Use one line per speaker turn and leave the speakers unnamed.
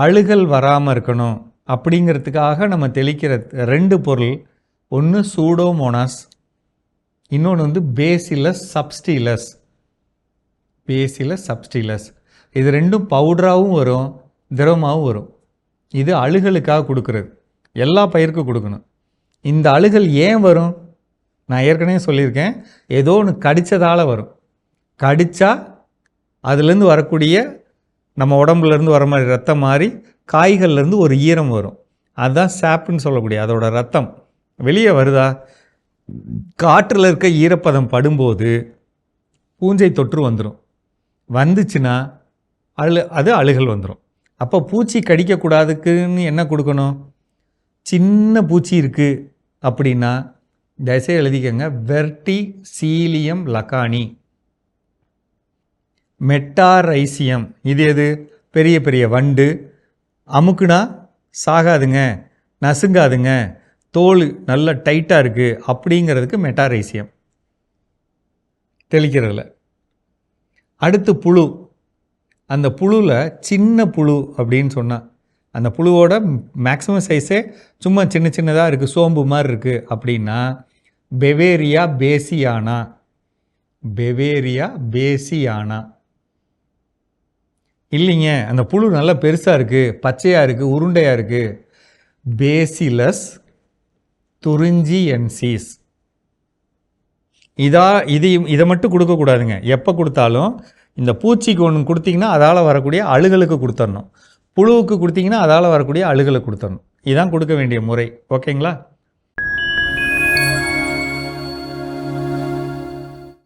அழுகல் வராமல் இருக்கணும் அப்படிங்கிறதுக்காக நம்ம தெளிக்கிற ரெண்டு பொருள். ஒன்று சூடோமோனாஸ் இன்னொன்று வந்து பேசிலஸ் சப்ஸ்டீலஸ் பேசிலஸ் சப்ஸ்டீலஸ் இது ரெண்டும் பவுடராகவும் வரும் திரவமாகவும் வரும். இது அழுகலுக்காக கொடுக்குறது. எல்லா பயிருக்கும் கொடுக்கணும். இந்த அழுகல் ஏன் வரும்? நான் ஏற்கனவே சொல்லியிருக்கேன். ஏதோ ஒன்று கடித்ததால் வரும். கடித்தா அதுலேருந்து வரக்கூடிய நம்ம உடம்புலேருந்து வர மாதிரி ரத்தம் மாதிரி காய்கள்லேருந்து ஒரு ஈரம் வரும். அதுதான் சாப்புன்னு சொல்லக்கூடிய அதோட ரத்தம். வெளியே வருதா? காற்றில் இருக்க ஈரப்பதம் படும்போது பூஞ்சை தொற்று வந்துடும் வந்துச்சுன்னா அழு அது அழுகல் வந்துடும் அப்போ பூச்சி கடிக்கக்கூடாதுக்குன்னு என்ன கொடுக்கணும்? சின்ன பூச்சி இருக்குது அப்படின்னா தசை எழுதிக்கங்க. Verticillium lecanii. மெட்டாரைசியம். இது எது? பெரிய பெரிய வண்டு. அமுக்குனா சாகாதுங்க. நசுங்காதுங்க. தோல் நல்ல டைட்டாக இருக்குது அப்படிங்கிறதுக்கு மெட்டாரைசியம். தெளிக்கிறதுல. அடுத்து புழு. அந்த புழுவில் சின்ன புழு அப்படின்னு சொன்னால் அந்த புழுவோட மேக்ஸிமம் சைஸே சும்மா சின்ன சின்னதாக இருக்குது சோம்பு மாதிரி இருக்குது அப்படின்னா பெவேரியா பேசியானா. பெவேரியா பேசியானா. இல்லைங்க அந்த புழு நல்லா பெருசாக இருக்குது பச்சையாக இருக்குது உருண்டையாக இருக்குது பேசிலஸ் துறிஞ்சியன்சிஸ் இதா இது இதை மட்டும் கொடுக்கக்கூடாதுங்க எப்போ கொடுத்தாலும் இந்த பூச்சிக்கு ஒன்று கொடுத்தீங்கன்னா அதால் வரக்கூடிய அழுகலுக்கு கொடுத்துடணும் புழுவுக்கு கொடுத்தீங்கன்னா அதால் வரக்கூடிய அழுகலுக்கு கொடுத்துடணும் இதான் கொடுக்க வேண்டிய முறை. ஓகேங்களா?